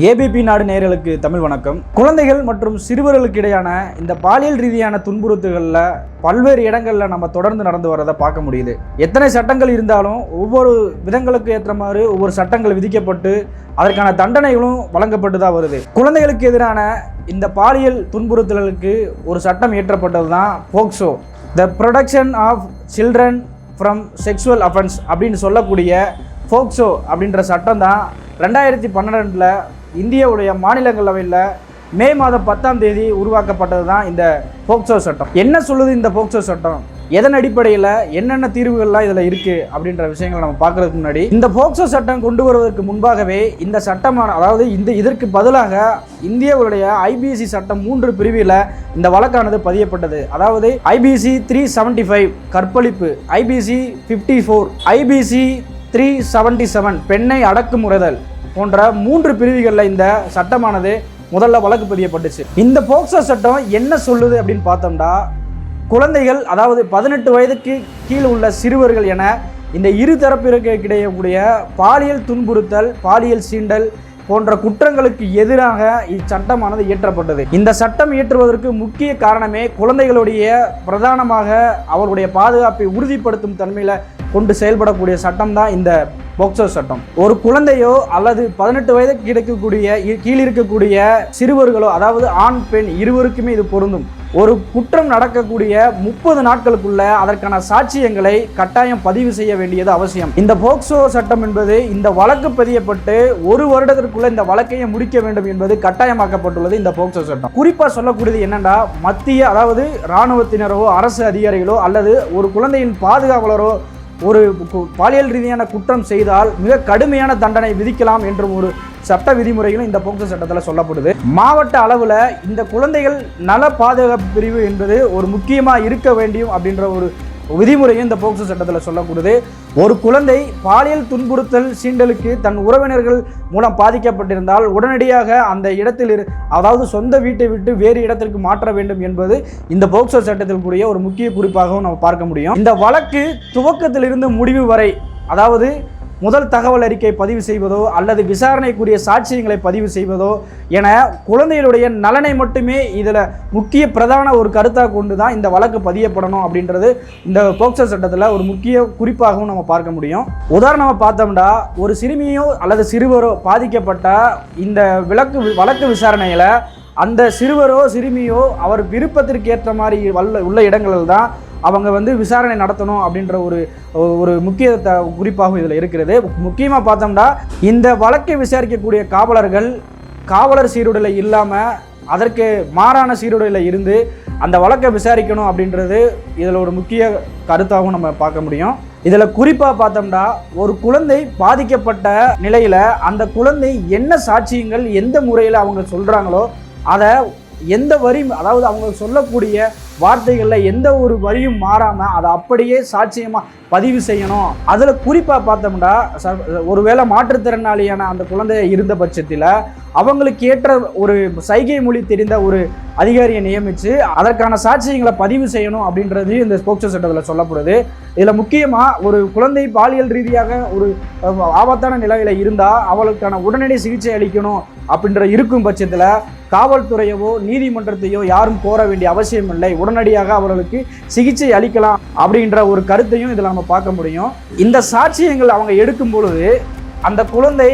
ABP நாடு நேர்களுக்கு தமிழ் வணக்கம். குழந்தைகள் மற்றும் சிறுவர்களுக்கு இடையான இந்த பாலியல் ரீதியான துன்புறுத்துகளில் பல்வேறு இடங்களில் நம்ம தொடர்ந்து நடந்து வரதை பார்க்க முடியுது. எத்தனை சட்டங்கள் இருந்தாலும் ஒவ்வொரு விதங்களுக்கு ஏற்ற மாதிரி ஒவ்வொரு சட்டங்கள் விதிக்கப்பட்டு அதற்கான தண்டனைகளும் வழங்கப்பட்டு தான் வருது. குழந்தைகளுக்கு எதிரான இந்த பாலியல் துன்புறுத்தல்களுக்கு ஒரு சட்டம் இயற்றப்பட்டது தான் POCSO. The protection of children from sexual offence அப்படின்னு சொல்லக்கூடிய ஃபோக்சோ அப்படின்ற சட்டம் தான் ரெண்டாயிரத்தி பன்னெண்டில் இந்தியாவுடைய மாநிலங்களவையில் மே மாதம் பத்தாம் தேதி உருவாக்கப்பட்டது தான் இந்த போக்சோ சட்டம். என்ன சொல்லுது இந்த போக்சோ சட்டம்? எதன் அடிப்படையில் என்னென்ன தீர்வுகள்லாம் இதில் இருக்குது அப்படின்ற விஷயங்களை நம்ம பார்க்கறதுக்கு முன்னாடி இந்த போக்சோ சட்டம் கொண்டு வருவதற்கு முன்பாகவே இந்த சட்டமான அதாவது இந்த இதற்கு பதிலாக இந்தியாவுடைய ஐபிசி சட்டம் மூன்று பிரிவில் இந்த வழக்கானது பதியப்பட்டது. அதாவது ஐபிசி த்ரீ செவன்டி ஃபைவ் கற்பழிப்பு IPC fifty four IPC three seventy seven பெண்ணை அடக்குமுறைதல் போன்ற மூன்று பிரிவுகளில் இந்த சட்டமானது முதல்ல வழக்கு பதியப்பட்டுச்சு. இந்த போக்சோ சட்டம் என்ன சொல்லுது அப்படின்னு பார்த்தோம்னா குழந்தைகள் அதாவது பதினெட்டு வயதுக்கு கீழ் உள்ள சிறுவர்கள் என இந்த இரு தரப்பிற்கு கிடையக்கூடிய பாலியல் துன்புறுத்தல் பாலியல் சீண்டல் போன்ற குற்றங்களுக்கு எதிராக இச்சட்டமானது இயற்றப்பட்டது. இந்த சட்டம் இயற்றுவதற்கு முக்கிய காரணமே குழந்தைகளுடைய பிரதானமாக அவர்களுடைய பாதுகாப்பை உறுதிப்படுத்தும் தன்மையில் கொண்டு செயல்படக்கூடிய சட்டம் தான் இந்த போக்சோ சட்டம். ஒரு குழந்தையோ அல்லது பதினெட்டு வயது கிடைக்கக்கூடிய இ- கீழ் இருக்கக்கூடிய சிறுவர்களோ அதாவது ஆண் பெண் இருவருக்குமே இது பொருந்தும். ஒரு குற்றம் நடக்கக்கூடிய முப்பது நாட்களுக்குள்ள அதற்கான சாட்சியங்களை கட்டாயம் பதிவு செய்ய வேண்டியது அவசியம். இந்த போக்சோ சட்டம் என்பது இந்த வழக்கு பதியப்பட்டு ஒரு வருடத்திற்குள்ள இந்த வழக்கையை முடிக்க வேண்டும் என்பது கட்டாயமாக்கப்பட்டுள்ளது இந்த போக்சோ சட்டம். குறிப்பா சொல்லக்கூடியது என்னன்னா மத்திய அதாவது இராணுவத்தினரோ அரசு அதிகாரிகளோ அல்லது ஒரு குழந்தையின் பாதுகாவலரோ ஒரு பாலியல் ரீதியான குற்றம் செய்தால் மிக கடுமையான தண்டனை விதிக்கலாம் என்ற ஒரு சட்ட விதிமுறைகளும் இந்த போக்சோ சட்டத்தில் சொல்லப்படுது. மாவட்ட அளவில் இந்த குழந்தைகள் நல பாதுகாப்பு பிரிவு என்பது ஒரு முக்கியமாக இருக்க வேண்டியும் அப்படின்ற ஒரு விதிமுறையும் இந்த போக்சோ சட்டத்தில் சொல்லக்கூடியது ஒரு குழந்தை பாலியல் துன்புறுத்தல் சீண்டலுக்கு தன் உறவினர்கள் மூலம் பாதிக்கப்பட்டிருந்தால் உடனடியாக அந்த இடத்தில் இரு அதாவது சொந்த வீட்டை விட்டு வேறு இடத்திற்கு மாற்ற வேண்டும் என்பது இந்த போக்சோ சட்டத்தில் கூடிய ஒரு முக்கிய குறிப்பாகவும் நம்ம பார்க்க முடியும். இந்த வழக்கு துவக்கத்திலிருந்து முடிவு வரை அதாவது முதல் தகவல் அறிக்கை பதிவு செய்வதோ அல்லது விசாரணைக்குரிய சாட்சியங்களை பதிவு செய்வதோ என குழந்தைகளுடைய நலனை மட்டுமே இதில் முக்கிய பிரதான ஒரு கருத்தாக கொண்டு தான் இந்த வழக்கு பதியப்படணும் அப்படின்றது இந்த போக்சோ சட்டத்தில் ஒரு முக்கிய குறிப்பாகவும் நம்ம பார்க்க முடியும். உதாரணமாக பார்த்தோம்னா ஒரு சிறுமியோ அல்லது சிறுவரோ பாதிக்கப்பட்ட இந்த விளக்கு வழக்கு விசாரணையில் அந்த சிறுவரோ சிறுமியோ அவர் விருப்பத்திற்கு ஏற்ற மாதிரி வல்ல உள்ள இடங்களில் தான் அவங்க வந்து விசாரணை நடத்தணும் அப்படின்ற ஒரு ஒரு முக்கிய குறிப்பாகவும் இதில் இருக்கிறது. முக்கியமாக பார்த்தோம்னா இந்த வழக்கை விசாரிக்கக்கூடிய காவலர்கள் காவலர் சீருடையில் இல்லாமல் அதற்கு மாறான சீருடையில் இருந்து அந்த வழக்கை விசாரிக்கணும் அப்படின்றது இதில் ஒரு முக்கிய கருத்தாகவும் நம்ம பார்க்க முடியும். இதில் குறிப்பாக பார்த்தோம்னா ஒரு குழந்தை பாதிக்கப்பட்ட நிலையில் அந்த குழந்தை என்ன சாட்சியங்கள் எந்த முறையில் அவங்க சொல்கிறாங்களோ அதை எந்த வரி அதாவது அவங்க சொல்லக்கூடிய வார்த்தைகளில் எந்த ஒரு வரியும் மாறாமல் அதை அப்படியே சாட்சியமாக பதிவு செய்யணும். அதில் குறிப்பாக பார்த்தோம்னா ச- ஒருவேளை மாற்றுத்திறனாளியான அந்த குழந்தை இருந்த பட்சத்தில் அவங்களுக்கு ஏற்ற ஒரு சைகை மொழி தெரிந்த ஒரு அதிகாரியை நியமித்து அதற்கான சாட்சியங்களை பதிவு செய்யணும் அப்படின்றது இந்த போக்சோ சட்டத்தில் சொல்லப்படுது. இதில் முக்கியமாக ஒரு குழந்தை பாலியல் ரீதியாக ஒரு ஆபத்தான நிலையில் இருந்தால் அவளுக்கான உடனடி சிகிச்சை அளிக்கணும் அப்படின்ற இருக்கும் பட்சத்தில் காவல்துறையவோ நீதிமன்றத்தையோ யாரும் கோர வேண்டிய அவசியம் இல்லை உடனடியாக அவர்களுக்கு சிகிச்சை அளிக்கலாம் அப்படின்ற ஒரு கருத்தையும் இதில் நம்ம பார்க்க முடியும். இந்த சாட்சியங்கள் அவங்க எடுக்கும் பொழுது அந்த குழந்தை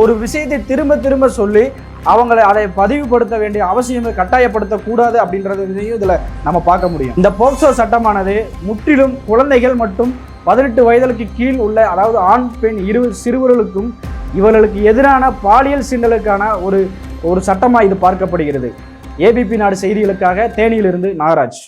ஒரு விஷயத்தை திரும்ப திரும்ப சொல்லி அவங்களை அதை பதிவுபடுத்த வேண்டிய அவசியம் கட்டாயப்படுத்தக்கூடாது அப்படின்றதையும் இதில் நம்ம பார்க்க முடியும். இந்த போக்சோ சட்டமானது முற்றிலும் குழந்தைகள் மற்றும் பதினெட்டு வயதுக்கு கீழ் உள்ள அதாவது ஆண் பெண் இரு சிறுவர்களுக்கும் இவர்களுக்கு எதிரான பாலியல் சீண்டலுக்கான ஒரு ஒரு சட்டமாக இது பார்க்கப்படுகிறது. ஏபிபி நாடு செய்திகளுக்காக தேனியிலிருந்து நாகராஜ்.